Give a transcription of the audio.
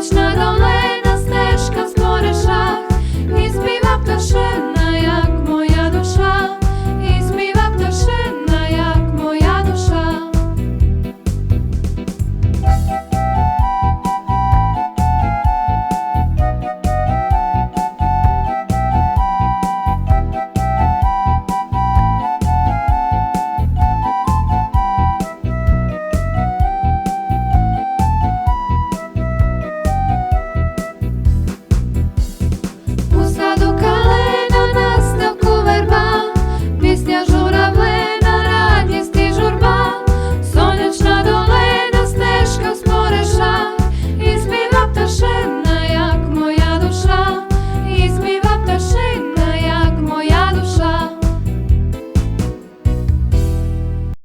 Сонячна.